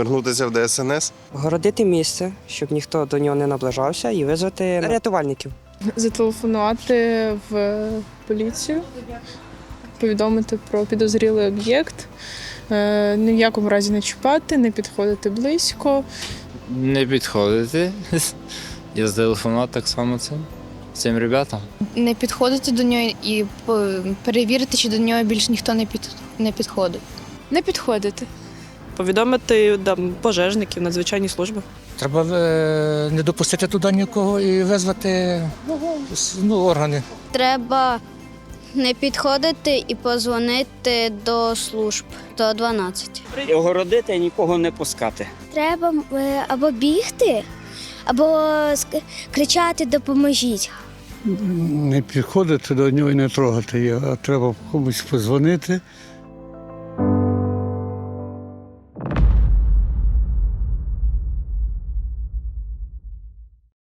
Звернутися в ДСНС. Городити місце, щоб ніхто до нього не наближався, і визвати рятувальників. зателефонувати в поліцію, повідомити про підозрілий об'єкт, е, ні в якому разі не чіпати, не підходити близько. Не підходити. Я зателефонував так само цим, цим ребятам. не підходити до нього і по- перевірити, чи до нього більше ніхто не під не підходить. Не підходити. Повідомити там, пожежників, надзвичайні служби. Треба е, не допустити туди нікого і визвати ну, органи. Треба не підходити і позвонити до служб до 12. І огородити і нікого не пускати. Треба е, або бігти, або кричати Допоможіть. Не підходити до нього і не трогати його, а треба комусь позвонити,